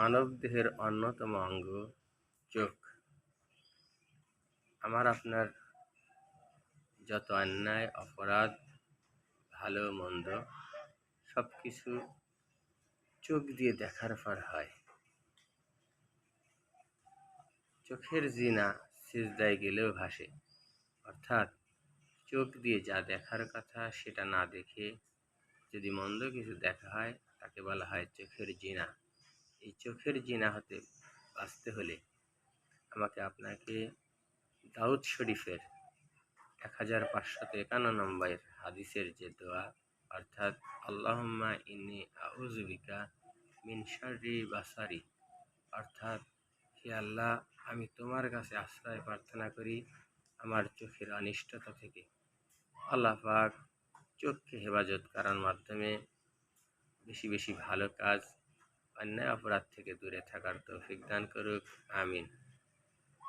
মানবদেহের অন্যতম অঙ্গ চোখ। আমার আপনার যত অন্যায়, অপরাধ, ভালো, মন্দ সব কিছু চোখ দিয়ে দেখার পর হয়। চোখের জিনা সিজদায় গেলেও ভাসে। অর্থাৎ চোখ দিয়ে যা দেখার কথা সেটা না দেখে যদি মন্দ কিছু দেখা হয়, তাকে বলা হয় চোখের জিনা। এই চোখের জিনা হতে বাঁচতে হলে আমাকে আপনাকে দাউদ শরীফের এক হাজার পাঁচশত একান্ন নম্বর হাদিসের যে দোয়া, অর্থাৎ আল্লাহম্মা ইনি আউজুবিকা মিন শারি বাসারি, অর্থাৎ হে আল্লাহ, আমি তোমার কাছে আশ্রয় প্রার্থনা করি আমার চোখের অনিষ্টতা থেকে। আল্লাহ পাক চোখকে হেফাজত করার মাধ্যমে বেশি বেশি ভালো কাজ অন্যায় অপরাধ থেকে দূরে থাকার তৌফিক দান করুক আমিন।